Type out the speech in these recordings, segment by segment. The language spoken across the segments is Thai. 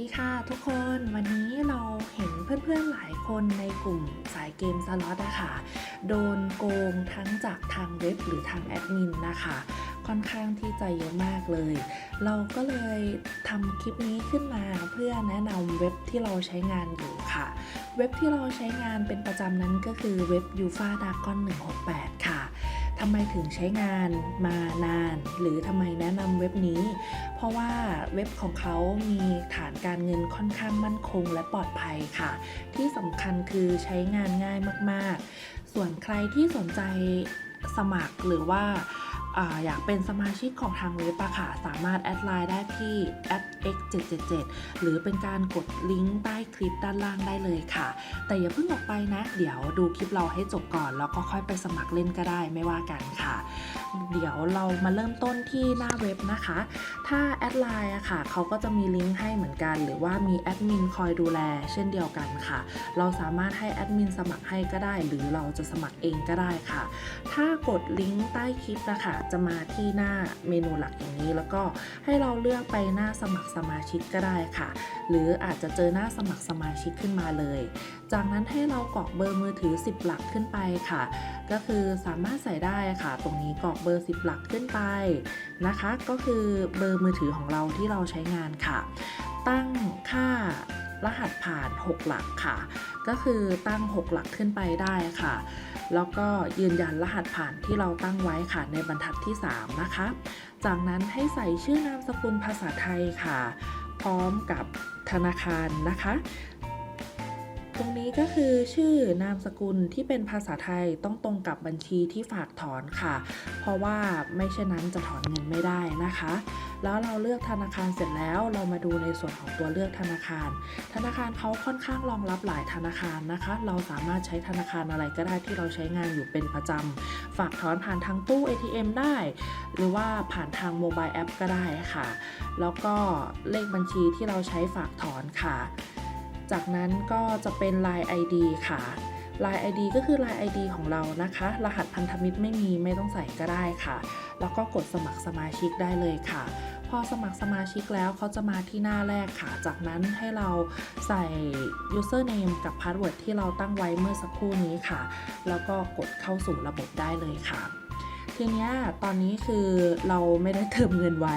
ดีค่ะทุกคนวันนี้เราเห็นเพื่อนๆหลายคนในกลุ่มสายเกมสล็อตอะค่ะโดนโกงทั้งจากทางเว็บหรือทางแอดมินนะคะ ค่อนข้างที่จะเยอะมากเลย เราก็เลยทำคลิปนี้ขึ้นมาเพื่อแนะนำเว็บที่เราใช้งานอยู่ค่ะ เว็บที่เราใช้งานเป็นประจำนั้นก็คือเว็บ u f a d a g o n 168 ค่ะ ทำไมถึงใช้งานมานาน หรือทำไมแนะนำเว็บนี้ เพราะว่าเว็บของเขามีฐานการเงินค่อนข้างมั่นคงและปลอดภัยค่ะ ที่สำคัญคือใช้งานง่ายมาก ๆ ส่วนใครที่สนใจสมัครหรือว่า ออยากเป็นสมาชิกของทางเว็บอะค่ะ สามารถแอดไลน์ได้ที่ @x777 หรือเป็นการกดลิงก์ใต้คลิปด้านล่างได้เลยค่ะ แต่อย่าเพิ่งออกไปนะ เดี๋ยวดูคลิปเราให้จบก่อน แล้วก็ค่อยไปสมัครเล่นก็ได้ไม่ว่ากันค่ะ เดี๋ยวเรามาเริ่มต้นที่หน้าเว็บนะคะ ถ้าแอดไลน์อะค่ะ เขาก็จะมีลิงก์ให้เหมือนกัน หรือว่ามีแอดมินคอยดูแล เช่นเดียวกันค่ะ เราสามารถให้แอดมินสมัครให้ก็ได้ หรือเราจะสมัครเองก็ได้ค่ะ ถ้ากดลิงก์ใต้คลิปนะคะจะมาที่หน้าเมนูหลักอย่างนี้ แล้วก็ให้เราเลือกไปหน้าสมัครสมาชิกก็ได้ค่ะ หรืออาจจะเจอหน้าสมัครสมาชิกขึ้นมาเลย จากนั้นให้เรากรอกเบอร์มือถือ 10 หลักขึ้นไปค่ะ ก็คือสามารถใส่ได้ค่ะ ตรงนี้กรอกเบอร์ 10 หลักขึ้นไปนะคะ ก็คือเบอร์มือถือของเราที่เราใช้งานค่ะ ตั้งค่า รหัสผ่าน 6 หลักค่ะ ก็คือตั้ง 6 หลักขึ้นไปได้ค่ะ แล้วก็ยืนยันรหัสผ่านที่เราตั้งไว้ค่ะในบรรทัดที่ 3 นะคะ จากนั้นให้ใส่ชื่อนามสกุลภาษาไทยค่ะ พร้อมกับธนาคารนะคะ ตรงนี้ก็คือชื่อนามสกุลที่เป็นภาษาไทยต้องตรงกับบัญชีที่ฝากถอนค่ะ เพราะว่าไม่เช่นนั้นจะถอนเงินไม่ได้นะคะ แล้วเราเลือกธนาคารเสร็จแล้วเรามาดูในส่วนของตัวเลือกธนาคาร ธนาคารเขาค่อนข้างรองรับหลายธนาคารนะคะ เราสามารถใช้ธนาคารอะไรก็ได้ที่เราใช้งานอยู่เป็นประจำฝากถอนผ่านทางตู้ ATM ได้ หรือว่าผ่านทางโมบายแอปก็ได้ค่ะ แล้วก็เลขบัญชีที่เราใช้ฝากถอนค่ะ จากนั้นก็จะเป็น Line ID ค่ะ Line ID ก็คือ Line ID ของเรานะคะ รหัสพันธมิตรไม่มีไม่ต้องใส่ก็ได้ค่ะ แล้วก็กดสมัครสมาชิกได้เลยค่ะ พอสมัครสมาชิกแล้วเขาจะมาที่หน้าแรกค่ะ จากนั้นให้เราใส่ username กับ password ที่เราตั้งไว้เมื่อสักครู่นี้ค่ะ แล้วก็กดเข้าสู่ระบบได้เลยค่ะทีนี้ตอนนี้คือเราไม่ได้เติมเงินไว้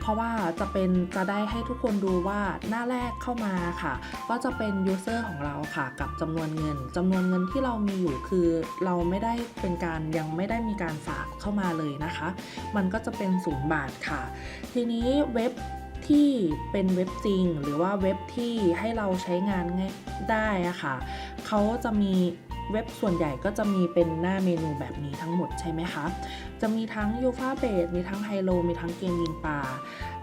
เพราะว่าจะเป็นจะได้ให้ทุกคนดูว่าหน้าแรกเข้ามาค่ะ ก็จะเป็น user ของเราค่ะ กับจำนวนเงินจำนวนเงินที่เรามีอยู่คือ เราไม่ได้เป็นการยังไม่ได้มีการฝากเข้ามาเลยนะคะ มันก็จะเป็นศูนย์บาทค่ะ ทีนี้เว็บที่เป็นเว็บจริง หรือว่าเว็บที่ให้เราใช้งานง่ายได้อะค่ะเขาจะมี เว็บส่วนใหญ่ก็จะมีเป็นหน้าเมนูแบบนี้ทั้งหมดใช่ไหมคะ จะมีทั้งยูฟาเบสมีทั้งไฮโล มีทั้งเกมยิงปลา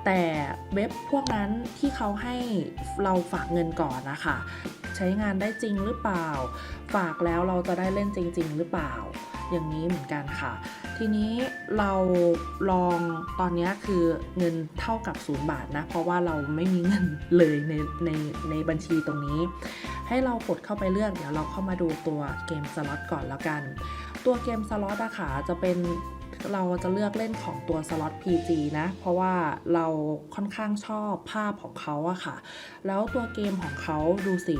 แต่เว็บพวกนั้นที่เขาให้เราฝากเงินก่อนนะคะ ใช้งานได้จริงหรือเปล่า ฝากแล้วเราจะได้เล่นจริง ๆ หรือเปล่า อย่างนี้เหมือนกันค่ะ ทีนี้เราลองตอนนี้คือเงินเท่ากับศูนย์บาทนะ เพราะว่าเราไม่มีเงินเลยในในในบัญชีตรงนี้ ให้เรากดเข้าไปเลือกเดี๋ยวเราเข้ามาดูตัวเกมสล็อตก่อนแล้วกัน ตัวเกมสล็อตอะค่ะจะเป็นเราจะเลือกเล่นของตัวสล็อต PG นะ เพราะว่าเราค่อนข้างชอบภาพของเขาอะค่ะ แล้วตัวเกมของเขาดูสิ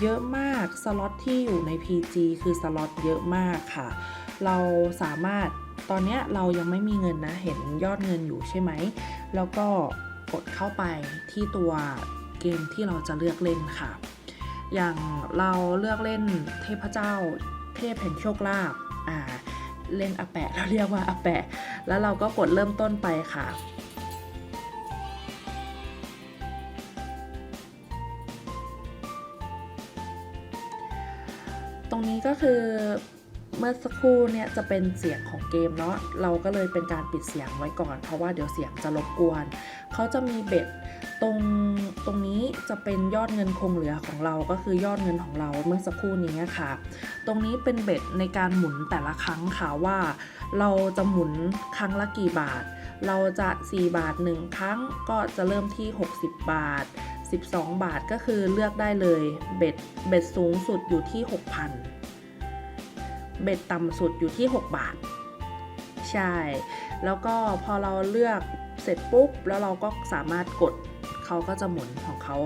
เยอะมากสล็อตที่อยู่ใน PG คือสล็อตเยอะมากค่ะ เราสามารถตอนนี้เรายังไม่มีเงินนะ เห็นยอดเงินอยู่ใช่ไหม แล้วก็กดเข้าไปที่ตัวเกมที่เราจะเลือกเล่นค่ะ อย่างเราเลือกเล่นเทพเจ้า เทพแห่งโชคลาภอ่าเล่นอาแปะเราเรียกว่าอาแปะ แล้วเราก็กดเริ่มต้นไปค่ะตรงนี้ก็คือ เมื่อสักครู่เนี่ยจะเป็นเสียงของเกมเนาะเราก็เลยเป็นการปิดเสียงไว้ก่อน เพราะว่าเดี๋ยวเสียงจะรบกวน เขาจะมีเบ็ดตรงตรงนี้จะเป็นยอดเงินคงเหลือของเราก็คือยอดเงินของเราเมื่อสักครู่นี้ค่ะ ตรงนี้เป็นเบ็ดในการหมุนแต่ละครั้งค่ะว่า เราจะหมุนครั้งละกี่บาท เราจะ 4 บาท 1 ครั้งก็จะเริ่มที่ 60 บาท 12 บาทก็คือเลือกได้เลยเบ็ดเบ็ดสูงสุดอยู่ที่ 6,000 เบ็ดต่ำสุดอยู่ที่ 6 บาท ใช่ แล้วก็พอเราเลือกเสร็จปุ๊บ แล้วเราก็สามารถกดเขาก็จะหมุนของเขา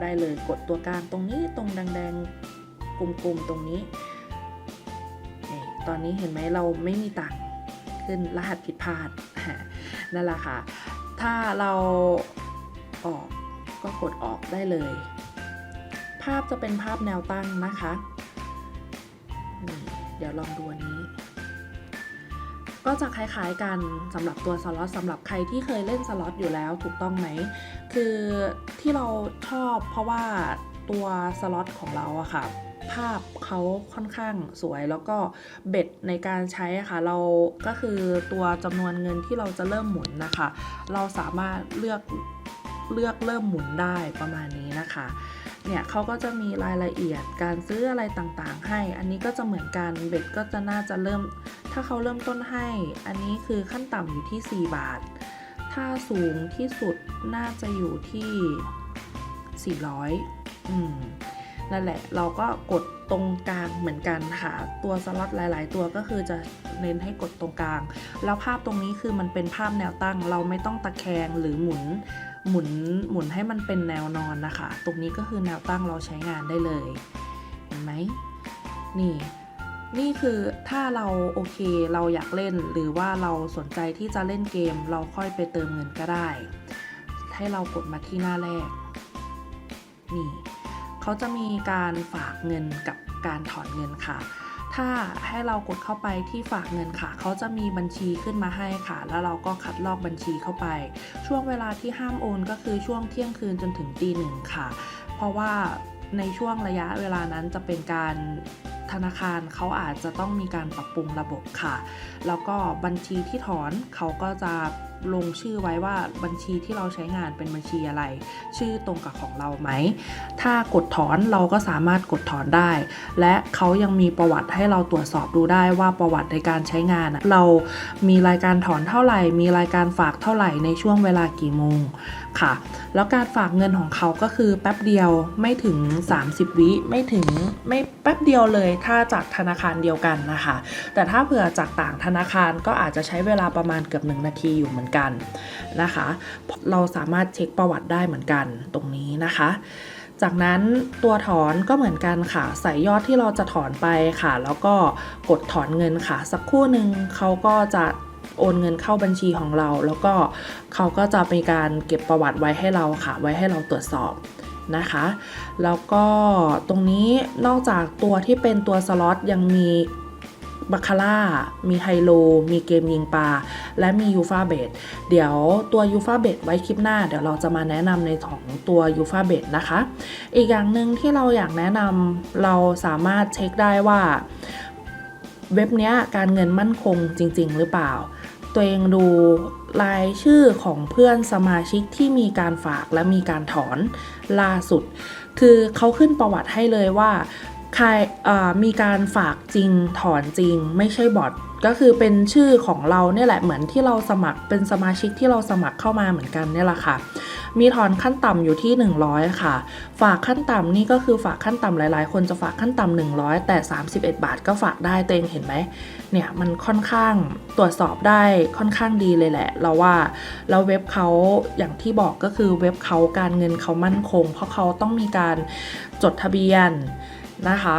ได้เลยกดตัวกลางตรงนี้ตรงแดงๆกลมๆตรงนี้นี่ตอนนี้เห็นไหมเราไม่มีตังค์ขึ้นรหัสผิดพลาดนั่นแหละค่ะ ถ้าเราออกก็กดออกได้เลย ภาพจะเป็นภาพแนวตั้งนะคะนี่ เดี๋ยวลองดูอันนี้ ก็จะคล้ายๆกันสำหรับตัวสล็อตสำหรับใครที่เคยเล่นสล็อตอยู่แล้วถูกต้องไหม คือที่เราชอบเพราะว่าตัวสล็อตของเราอะค่ะภาพเขาค่อนข้างสวยแล้วก็เบ็ดในการใช้ค่ะ เราก็คือตัวจำนวนเงินที่เราจะเริ่มหมุนนะคะ เราสามารถเลือกเลือกเริ่มหมุนได้ประมาณนี้นะคะ เนี่ยเขาก็จะมีรายละเอียดการซื้ออะไรต่างๆ ให้ อันนี้ก็จะเหมือนกันเบ็ดก็จะน่าจะเริ่ม ถ้าเขาเริ่มต้นให้ อันนี้คือขั้นต่ำอยู่ที่ 4 บาท ถ้าสูงที่สุดน่าจะอยู่ที่ 400 อืมนั่นแหละเราก็กดตรงกลางเหมือนกันค่ะ ตัวสล็อตหลาย ๆ ตัวก็คือจะเน้นให้กดตรงกลาง แล้วภาพตรงนี้คือมันเป็นภาพแนวตั้ง เราไม่ต้องตะแคงหรือหมุน หมุนหมุนให้มันเป็นแนวนอนนะคะ ตรงนี้ก็คือแนวตั้งเราใช้งานได้เลย เห็นไหมนี่นี่คือถ้าเราโอเคเราอยากเล่นหรือว่าเราสนใจที่จะเล่นเกม เราค่อยไปเติมเงินก็ได้ ให้เรากดมาที่หน้าแรก นี่เขาจะมีการฝากเงินกับการถอนเงินค่ะ ถ้าให้เรากดเข้าไปที่ฝากเงินค่ะ เขาจะมีบัญชีขึ้นมาให้ค่ะ แล้วเราก็คัดลอกบัญชีเข้าไป ช่วงเวลาที่ห้ามโอนก็คือช่วงเที่ยงคืนจนถึงตีหนึ่งค่ะ เพราะว่าในช่วงระยะเวลานั้นจะเป็นการธนาคารเขาอาจจะต้องมีการปรับปรุงระบบค่ะ แล้วก็บัญชีที่ถอนเขาก็จะ ลงชื่อไว้ว่าบัญชีที่เราใช้งานเป็นบัญชีอะไร ชื่อตรงกับของเราไหม ถ้ากดถอนเราก็สามารถกดถอนได้ และเขายังมีประวัติให้เราตรวจสอบดูได้ว่าประวัติในการใช้งาน เรามีรายการถอนเท่าไหร่ มีรายการฝากเท่าไหร่ในช่วงเวลากี่โมงค่ะ แล้วการฝากเงินของเขาก็คือแป๊บเดียวไม่ถึง 30 วิไม่ถึงไม่แป๊บเดียวเลย ถ้าจากธนาคารเดียวกันนะคะ แต่ถ้าเผื่อจากต่างธนาคารก็อาจจะใช้เวลาประมาณเกือบ1นาทีอยู่เหมือนกันนะคะ เราสามารถเช็คประวัติได้เหมือนกันตรงนี้นะคะ จากนั้นตัวถอนก็เหมือนกันค่ะ ใส่ยอดที่เราจะถอนไปค่ะ แล้วก็กดถอนเงินค่ะ สักครู่หนึ่งเขาก็จะโอนเงินเข้าบัญชีของเรา แล้วก็เขาก็จะมีการเก็บประวัติไว้ให้เราค่ะ ไว้ให้เราตรวจสอบนะคะ แล้วก็ตรงนี้นอกจากตัวที่เป็นตัวสล็อตยังมี บาคาร่า มีไฮโล มีเกมยิงปลา และมียูฟาเบดเดี๋ยวตัวยูฟาเบดไว้คลิปหน้า เดี๋ยวเราจะมาแนะนำในของตัวยูฟาเบดนะคะ อีกอย่างหนึ่งที่เราอยากแนะนำเราสามารถเช็คได้ว่า เว็บนี้การเงินมั่นคงจริง ๆ หรือเปล่า ตัวเองดูรายชื่อของเพื่อนสมาชิกที่มีการฝากและมีการถอนล่าสุด คือเขาขึ้นประวัติให้เลยว่า ใครมีการฝากจริงถอนจริง ไม่ใช่บอทก็คือเป็นชื่อของเราเนี่ยแหละเหมือนที่เราสมัครเป็นสมาชิกที่เราสมัครเข้ามาเหมือนกันเนี่ยแหละค่ะ มีถอนขั้นต่ำอยู่ที่ 100 ค่ะ ฝากขั้นต่ำนี่ก็คือฝากขั้นต่ำหลาย ๆ คนจะฝากขั้นต่ำ100 แต่ 31 บาทก็ฝากได้ตัวเองเห็นไหมเนี่ยมันค่อนข้างตรวจสอบได้ค่อนข้างดีเลยแหละ เราว่าแล้วเว็บเขาอย่างที่บอกก็คือเว็บเขาการเงินเขามั่นคง เพราะเขาต้องมีการจดทะเบียน นะคะ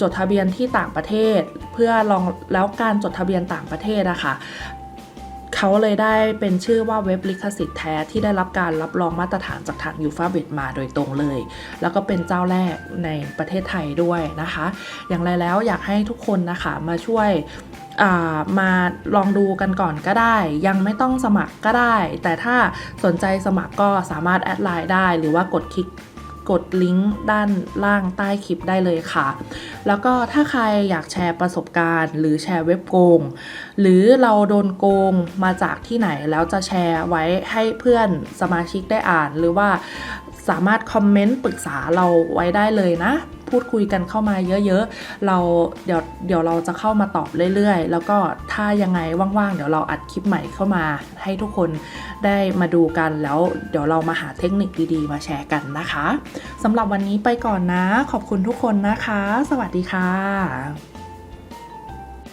จดทะเบียนที่ต่างประเทศ เพื่อลองแล้วการจดทะเบียนต่างประเทศอะคะ่ะเขาเลยได้เป็นชื่อว่าเว็บลิขสิทธิ์แท้ที่ได้รับการรับรองมาตรฐานจากทางยูฟาเบตมาโดยตรงเลย แล้วก็เป็นเจ้าแรกในประเทศไทยด้วยนะคะ อย่างไรแล้วอยากให้ทุกคนนะคะมาช่วยมาลองดูกันก่อนก็ได้ ยังไม่ต้องสมัครก็ได้ แต่ถ้าสนใจสมัครก็สามารถแอดไลน์ได้หรือว่ากดคลิก กดลิงก์ด้านล่างใต้คลิปได้เลยค่ะ แล้วก็ถ้าใครอยากแชร์ประสบการณ์ หรือแชร์เว็บโกง หรือเราโดนโกงมาจากที่ไหนแล้วจะแชร์ไว้ให้เพื่อนสมาชิกได้อ่าน หรือว่าสามารถคอมเมนต์ปรึกษาเราไว้ได้เลยนะ พูดคุยกันเข้ามาเยอะๆ เราเดี๋ยวเดี๋ยวเราจะเข้ามาตอบเรื่อยๆ แล้วก็ถ้ายังไงว่างๆ เดี๋ยวเราอัดคลิปใหม่เข้ามาให้ทุกคนได้มาดูกันแล้วเดี๋ยวเรามาหาเทคนิคดีๆ มาแชร์กันนะคะสำหรับวันนี้ไปก่อนนะ ขอบคุณทุกคนนะคะ สวัสดีค่ะ